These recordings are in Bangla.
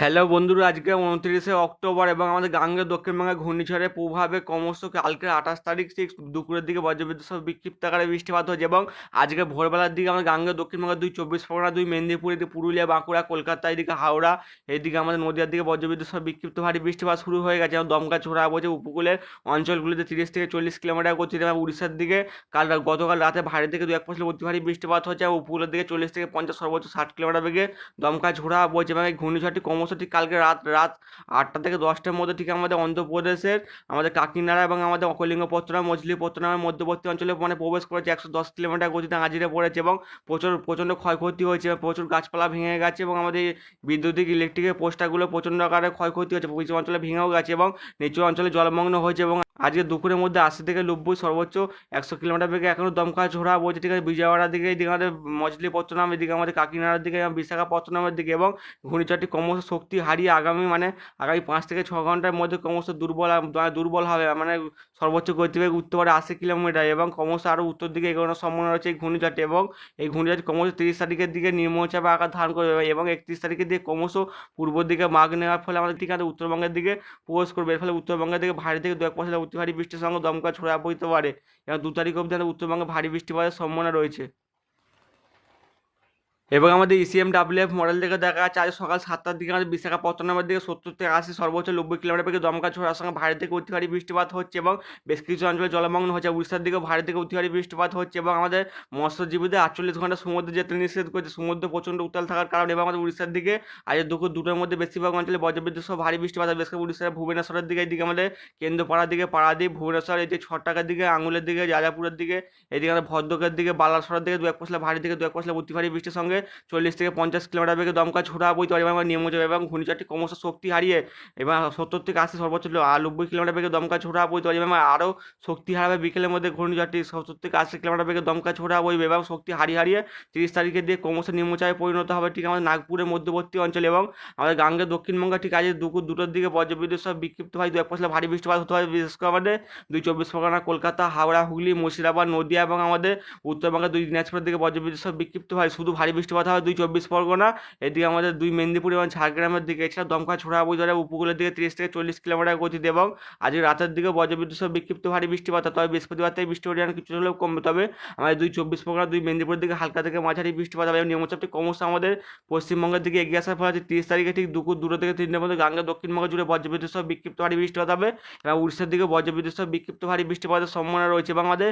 হ্যালো বন্ধুরা, আজকে উনত্রিশে অক্টোবর এবং আমাদের গাঙ্গে দক্ষিণবঙ্গে ঘূর্ণিঝড়ের প্রভাবে ক্রমশ কালকে আঠাশ তারিখ ঠিক দুপুরের দিকে বজ্রবিদ্যুৎ সহ বিক্ষিপ্ত আকারে বৃষ্টিপাত হয়েছে এবং আজকে ভোরবেলার দিকে আমাদের গাঙ্গে দক্ষিণবঙ্গের দুই চব্বিশ পরগনা, দুই মেদিনীপুর, এদিকে পুরুলিয়া, বাঁকুড়া, কলকাতা, এদিকে হাওড়া, এদিকে আমাদের নদীয়ার দিকে বজ্রবিদ্যুৎ সহ বিক্ষিপ্ত ভারী বৃষ্টিপাত শুরু হয়ে গেছে এবং দমকা ছোড়া বলছে উপকূলের অঞ্চলগুলিতে তিরিশ থেকে চল্লিশ কিলোমিটার গতিতে এবং উড়িষ্যার দিকে কাল গতকাল রাতে ভারী থেকে দু এক পশলা অতি ভারী বৃষ্টিপাত হচ্ছে এবং উপকূলের দিকে চল্লিশ থেকে পঞ্চাশ সর্বোচ্চ ষাট কিলোমিটার বেগে দমকা ঝোড়া বইছে এবং এই ঘূর্ণিঝড়টি ক্রমশ ঠিক কালকে রাত রাত আটটা থেকে দশটার মধ্যে ঠিক আমাদের অন্ধ্রপ্রদেশের আমাদের কাকিনাড়া এবং আমাদের অকলিঙ্গ অকলিঙ্গপত্তনম, মছলিপত্তনমের মধ্যবর্তী অঞ্চলে মানে প্রবেশ করেছে একশো দশ কিলোমিটার গতিতে হাজিরে পড়েছে এবং প্রচুর, প্রচণ্ড ক্ষয়ক্ষতি হয়েছে, প্রচুর গাছপালা ভেঙে গেছে এবং আমাদের বিদ্যুতিক ইলেকট্রিকের পোস্টারগুলো প্রচণ্ড আকারে ক্ষয়ক্ষতি হয়েছে কিছু অঞ্চলে ভেঙেও গেছে এবং নিচু অঞ্চলে জলমগ্ন হয়েছে এবং আজকে দুপুরের মধ্যে আশি থেকে নব্বই, সর্বোচ্চ একশো কিলোমিটার বেগে এখনও দমকা ঝোড়া বইছে ঠিক আছে? বিজয়ওয়াড়ার দিকে, এদিকে আমাদের মছলিপত্তনম এদিকে আমাদের কাকিনাড়ার দিকে, এবং বিশাখাপত্তনমের দিকে, এবং ঘূর্ণিঝড়টি ক্রমশ শক্তি হারিয়ে আগামী মানে আগামী পাঁচ থেকে ছ ঘণ্টার মধ্যে ক্রমশ দুর্বল মানে দুর্বল হবে মানে সর্বোচ্চ গতিবেগ উঠতে পারে আশি কিলোমিটার, এবং ক্রমশ আরও উত্তর দিকে এগোনোর সম্ভাবনা রয়েছে এই ঘূর্ণিঝড়টি, এবং এই ঘূর্ণিঝড়টি ক্রমশ তিরিশ তারিখের দিকে নিম্নচাপে আকার ধারণ করবে, এবং একত্রিশ তারিখের দিকে ক্রমশ পূর্ব দিকে মাগ নেওয়ার ফলে আমাদের ঠিক আছে উত্তরবঙ্গের দিকে প্রবেশ করবে, এর ফলে উত্তরবঙ্গের দিকে ভারী থেকে দু এক অতি ভারী বৃষ্টির সঙ্গে দমকা ছড়া বইতে পারে। এবং দু তারিখ অবধি উত্তরবঙ্গে ভারী বৃষ্টিপাতের সম্ভাবনা রয়েছে। এবং আমাদের ইসিএম ডাব্লিউএফ মডেল থেকে দেখা যাচ্ছে আজ সকাল সাতটার দিকে আমাদের বিশাখাপত্তনমের দিকে সত্তর থেকে আশি সর্বোচ্চ নব্বই কিলোমিটার বেগে দমকা ছোড়ার সঙ্গে ভারী থেকে অতি ভারী বৃষ্টিপাত হচ্ছে এবং বেশ কিছু অঞ্চলে জলমগ্ন হচ্ছে। উড়িষ্যার দিকে ভারী থেকে অতি ভারী বৃষ্টিপাত হচ্ছে এবং আমাদের মৎস্যজীবীদের আটচল্লিশ ঘণ্টা সমুদ্রে যেতে নিষেধ করছে। সমুদ্র প্রচণ্ড উত্তাল থাকার কারণে এবং আমাদের উড়িষ্যার দিকে আজ দুপুর দুটোর মধ্যে বেশিরভাগ অঞ্চলে বজ্রবিদ্যুৎ সহ ভারী বৃষ্টিপাত বিশেষ করে উড়িষ্যার ভুবনেশ্বরের দিকে, এদিকে আমাদের কেন্দ্রপাড়ার দিকে, পাড়াদ্বীপ, ভুবনেশ্বর, এই যে ছটাকার দিকে আঙুলের দিকে যাজাপুরের দিকে, এদিকে আমাদের ভদ্রকের দিকে, বালাসরের দিকে দু এক পশলা ভারী থেকে দু এক পশলা অতি ভারী বৃষ্টির সঙ্গে চল্লিশ থেকে পঞ্চাশ কিলোমিটার বেগে দমকা ছোড়া বইতে পারে এবং নিম্নচাপ এবং ঘূর্ণিঝড়টি ক্রমশ শক্তি হারিয়ে এবং সত্তর থেকে আশি সর্বোচ্চ নব্বই কিলোমিটার বেগে দমকা ছোড়া বইতে পারে এবং আরও শক্তি হারাবে বিকেলের মধ্যে। ঘূর্ণিঝড়টি সত্তর থেকে আশি কিলোমিটার বেগে দমকা ছোড়া বইবে এবং শক্তি হারিয়ে হারিয়ে তিরিশ তারিখের দিয়ে ক্রমশ নিম্নচাপে পরিণত হবে ঠিক আমাদের নাগপুরের মধ্যবর্তী অঞ্চলে এবং আমাদের গাঙ্গের দক্ষিণবঙ্গে ঠিক আজ দুপুর দুটোর দিকে বজ্রবিদ্যুৎ সহ বিক্ষিপ্ত হয়। দু এক পশলা ভারী বৃষ্টিপাত হতে পারে, বিশেষ করে আমাদের দুই চব্বিশ পরগনা, কলকাতা, হাওড়া, হুগলি, মুর্শিদাবাদ, নদিয়া এবং আমাদের উত্তরবঙ্গের দুই দিনাজপুরের দিকে বজ্রবিদ্যুৎ সহ বিক্ষিপ্ত হয়। শুধু ভারী বৃষ্টিপাত হয় দুই চব্বিশ পরগনা, এদিকে আমাদের দুই মেদিনীপুর এবং ঝাড়গ্রামের দিকে, এছাড়া দমকা, ছোড়া বইধরে উপকূলের দিকে তিরিশ থেকে চল্লিশ কিলোমিটার গতিতে এবং আজকে রাতের দিকে বজ্রবিদ্যুৎ সহ বিক্ষিপ্ত ভারী বৃষ্টিপাত। তবে বৃহস্পতিবার থেকে বৃষ্টি পরিমাণ কিছু হলেও কমবে। তবে আমাদের দুই চব্বিশ পরগনা, দুই মেদিনীপুরের দিকে হালকা থেকে মাঝারি বৃষ্টিপাত হবে এবং নিম্নচাপটি ক্রমশ আমাদের পশ্চিমবঙ্গের দিকে এগিয়ে আসার ফলে তিরিশ তারিখে ঠিক দুপুর দুটো থেকে তিনটের মধ্যে গাঙ্গা দক্ষিণবঙ্গ জুড়ে বজ্রবিদ্যুৎ সহ বিক্ষিপ্ত ভারী বৃষ্টিপাত হবে এবং উড়িষ্যার দিকে বজ্রবিদ্যুৎ সহ বিক্ষিপ্ত ভারী বৃষ্টিপাতের সম্ভাবনা রয়েছে। এবং আমাদের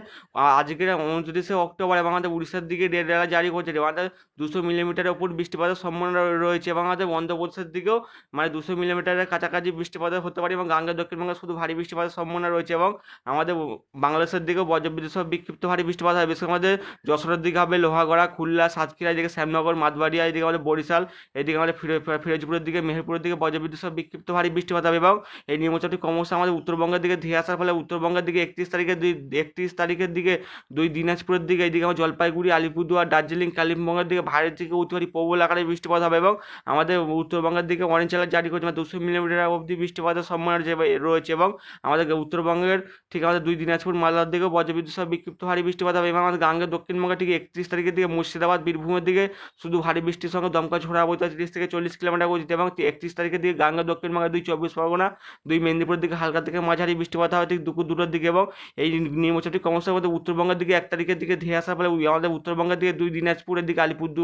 আজকের উনত্রিশে অক্টোবর এবং আমাদের উড়িষ্যার দিকে রেড জারি করছে। এবং আমাদের দুশো মিলিমিটারের উপর বৃষ্টিপাতের সম্ভাবনা রয়েছে এবং আমাদের অন্ধ্রপ্রদেশের দিকেও মানে দুশো মিলিমিটারের কাছাকাছি বৃষ্টিপাত হতে পারে এবং গাঙ্গের দক্ষিণবঙ্গে শুধু ভারী বৃষ্টিপাতের সম্ভাবনা রয়েছে এবং আমাদের বাংলাদেশের দিকেও বজ্রবিদ্যুৎ সহ বিক্ষিপ্ত ভারী বৃষ্টিপাত হবে। বিশেষ আমাদের যশোরের দিকে হবে লোহাগড়া, খুলনা, সাতক্ষীরা, এদিকে শ্যামনগর মাতবাড়িয়া এদিকে আমাদের বরিশাল, এদিকে আমাদের ফিরো- ফিরো- ফিরোজপুরের দিকে, মেহেরপুরের দিকে বজ্রবিদ্যুৎ সহ বিক্ষিপ্ত ভারী বৃষ্টিপাত হবে এবং এই নিম্নচাপটি ক্রমশ আমাদের উত্তরবঙ্গের দিকে ধেয়ে আসার ফলে উত্তরবঙ্গের দিকে একত্রিশ তারিখের একত্রিশ তারিখের দিকে দুই দিনাজপুরের দিকে, এদিকে আমার জলপাইগুড়ি, আলিপুরদুয়ার, দার্জিলিং, কালিম্পংয়ের দিকে ভারী থেকে অতিভারী প্রবল আকারে বৃষ্টিপাত হবে এবং আমাদের উত্তরবঙ্গের দিকে অরেঞ্জ অ্যালার্ট জারি করছে মানে দুশো মিলিমিটার অবধি বৃষ্টিপাতের সম্ভাবনা রয়েছে- এবং আমাদের উত্তরবঙ্গের ঠিক আমাদের দুই দিনাজপুর, মালদার দিকেও বজ্রবিদ্যুৎ সহ বিক্ষিপ্ত ভারী বৃষ্টিপাত হবে এবং আমাদের গাঙ্গের দক্ষিণবঙ্গে ঠিক একত্রিশ তারিখের দিকে মুর্শিদাবাদ, বীরভূমের দিকে শুধু ভারী বৃষ্টির সঙ্গে দমকা ছোড়া বইতে তিরিশ থেকে চল্লিশ কিলোমিটার গতিতে এবং একত্রিশ তারিখের দিকে গাঙ্গের দক্ষিণবঙ্গে দুই চব্বিশ পরগনা, দুই মেদিনীপুরের দিকে হালকা থেকে মাঝারি বৃষ্টিপাত হবে ঠিক দুপুর দুটোর দিকে এবং এই নিম্নচাপটি ক্রমশ আমাদের উত্তরবঙ্গের দিকে এক তারিখের দিকে ধেয়ে আসার ফলে আমাদের উত্তরবঙ্গের দিকে দুই দিনাজপুরের দিকে আলিপুরদুয়ার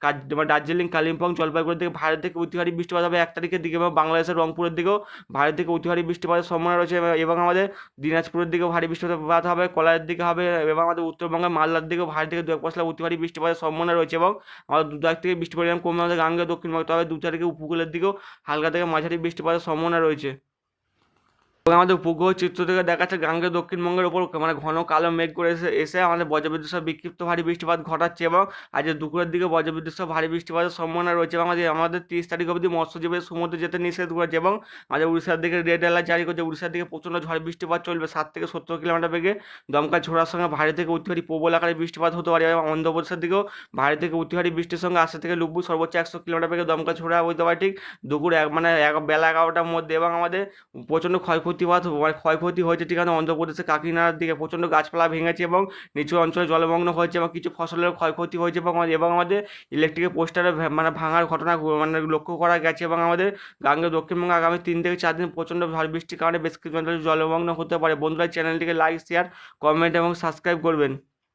কাজ- মানে দার্জিলিং, কালিম্পং, জলপাইগুড়ির দিকে ভারত থেকে অতি ভারী বৃষ্টিপাত হবে এক তারিখের দিকে এবং বাংলাদেশের রংপুরের দিকেও ভারত থেকে অতি ভারী বৃষ্টিপাতের সম্ভাবনা রয়েছে এবং- আমাদের দিনাজপুরের দিকেও ভারী বৃষ্টিপাত হবে কলারের দিকে হবে এবং আমাদের উত্তরবঙ্গের মালদার দিকেও ভারী থেকে দু এক পশলা অতি ভারী বৃষ্টিপাতের সম্ভাবনা রয়েছে এবং আমাদের দু তারিখ থেকে বৃষ্টি পরিমাণ কমে আমাদের গাঙ্গে দক্ষিণবঙ্গে তবে দু তারিখে উপকূলের দিকেও হালকা থেকে মাঝারি বৃষ্টিপাতের সম্ভাবনা রয়েছে। আমাদের উপগ্রহ চিত্র থেকে দেখাচ্ছে গাঙ্গের দক্ষিণবঙ্গের ওপর মানে ঘন কালো মেঘ করে এসে এসে আমাদের বজ্রবিদ্যুৎ সহ বিক্ষিপ্ত ভারী বৃষ্টিপাত ঘটাচ্ছে এবং আজ দুপুরের দিকে বজ্রবিদ্যুৎ সহ ভারী বৃষ্টিপাতের সম্ভাবনা রয়েছে এবং আমাদের আমাদের তিরিশ তারিখ অবধি মৎস্যজীবীদের সমুদ্রে যেতে নিষেধ করেছে এবং আমাদের উড়িষ্যার দিকে রেড অ্যালার্ট জারি করছে। উড়িষ্যার দিকে প্রচণ্ড ঝড় বৃষ্টিপাত চলবে, সাত থেকে সত্তর কিলোমিটার বেগে। দমকা ছোড়ার সঙ্গে ভারী থেকে অতিভারী প্রবল আকারে বৃষ্টিপাত হতে পারে এবং অন্ধ্রপ্রদেশের দিকেও ভারী থেকে অতিভারী বৃষ্টির সঙ্গে আশি থেকে নব্বই সর্বোচ্চ একশো কিলোমিটার বেগে দমকা ছোড়া হতে পারে। ঠিক দুপুর এক মানে এক, বেলা এগারোটার মধ্যে এবং আমাদের প্রচণ্ড ক্ষয়ক্ষতি প্রতিবাদ মানে ক্ষয়ক্ষতি হয়েছে ঠিক আছে অন্ধ্রপ্রদেশের কাকিনাড়ার দিকে প্রচণ্ড গাছপালা ভেঙেছে এবং নিচু অঞ্চলে জলমগ্ন হয়েছে এবং কিছু ফসলের ক্ষয়ক্ষতি হয়েছে এবং এবং আমাদের ইলেকট্রিকের পোস্টারে মানে ভাঙার ঘটনা মানে লক্ষ্য করা গেছে এবং আমাদের গাঙ্গে দক্ষিণবঙ্গে আগামী তিন থেকে চার দিন প্রচণ্ড ঝড় বৃষ্টির কারণে বেশ কিছু অঞ্চলে জলমগ্ন হতে পারে। বন্ধুরা চ্যানেলটিকে লাইক শেয়ার কমেন্ট এবং সাবস্ক্রাইব করবেন।